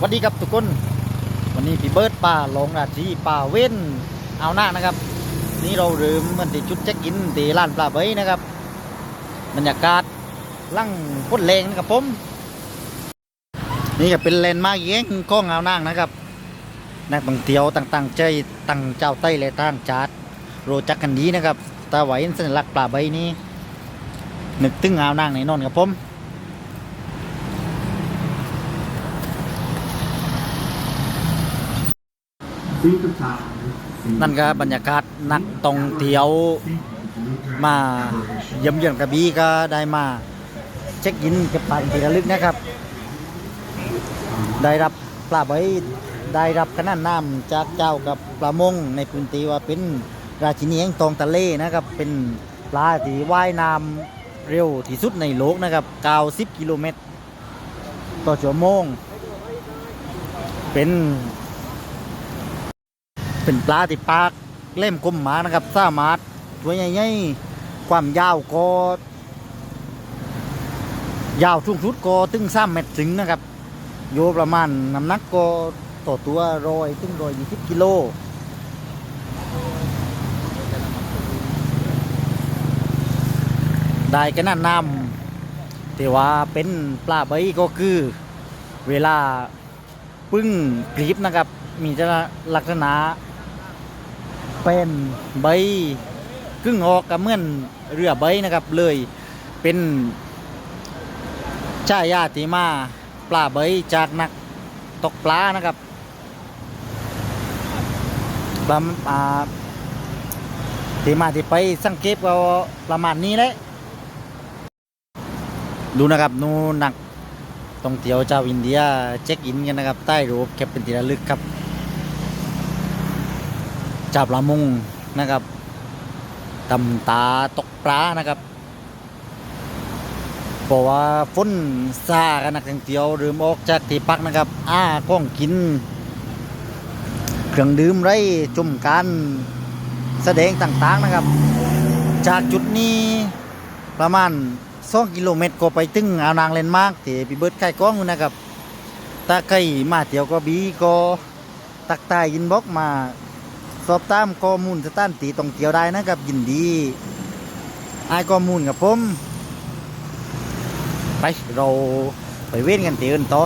สวัสดีครับทุกคน วันนี้พี่เบิร์ดป่าลงราชีป่าเว้นเอาหน้านะครับ นี่เราเริ่มมันที่จุดเช็คอินที่ร้านปลาเบยนะครับบรรยากาศลั่งพ้นแรงนะครับผม นี่ก็เป็นแลนด์มาร์กเย้งของเอาหน้างนะครับนักท่องเที่ยวต่างๆใจต่างเจ้าไต้และต่างชาติรู้จักกันดีนะครับตาไหวสัญลักษณ์ปลาใบนี้นึกถึงเอานางในนอนครับผม นั่นก็บรรยากาศนักท่องเที่ยวมาเยี่ยมเยือนกระบี่ก็ได้มาเช็คอินเก็บภาพเป็นที่ระลึกนะครับ ได้รับปลาใบได้รับขนาดน้ำจากเจ้ากับปลามงในพื้นที่ว่าเป็นราชินีแห่งตองทะเลนะครับ เป็นปลาที่ว่ายน้ำเร็วที่สุดในโลกนะครับ90กิโลเมตร ต่อชั่วโมง เป็น เป็นปลาที่ปากเล่มกลมหมานะครับสามารถตัวใหญ่ๆความยาวก็ยาวสูงสุดก็ถึงสามเมตรถึงนะครับโยประมาณน้ำหนักก็ต่อตัวร้อยถึงร้อยยี่สิบกิโลได้กันนั่นนำแต่ว่าเป็นปลาใบก็คือเวลาปึ้งกรีบนะครับ มีลักษณะ นใบกึ่งออกกับเหมือนเรือใบนะครับ เลยเป็นชายาติมาปลาใบจากนักตกปลานะครับประมาอ่าที่มาที่ไปสังเกตก็ประมาณนี้แหละดูนะครับนูนนักท่องเที่ยวชาวอินเดียเช็คอินกันนะครับ ใต้รูปเก็บเป็นที่ระลึกครับ จับลามงนะครับตำตาตกปลานะครับเพราะว่าฝนซากันนักท่องเที่ยวเริ่มออกจากที่พักนะครับ อ้าก้องกิน เครื่องดื่มไรจุ่มการแสดงต่างๆนะครับ จากจุดนี้ประมาณ2กิโลเมตรก็ไปถึงอ่าวนางเลนมากที่พี่เบิร์ดใกล้กล้องนะครับถ้าใครมาเที่ยวก็บีก็ตักตายยินบ็อกมา สอบตามข้อมูลสถานที่ท่องเกี่ยวได้นะครับยินดีไอ้ข้อมูลกับผม ไปเราไปเว้นกันตีอื่นต่อ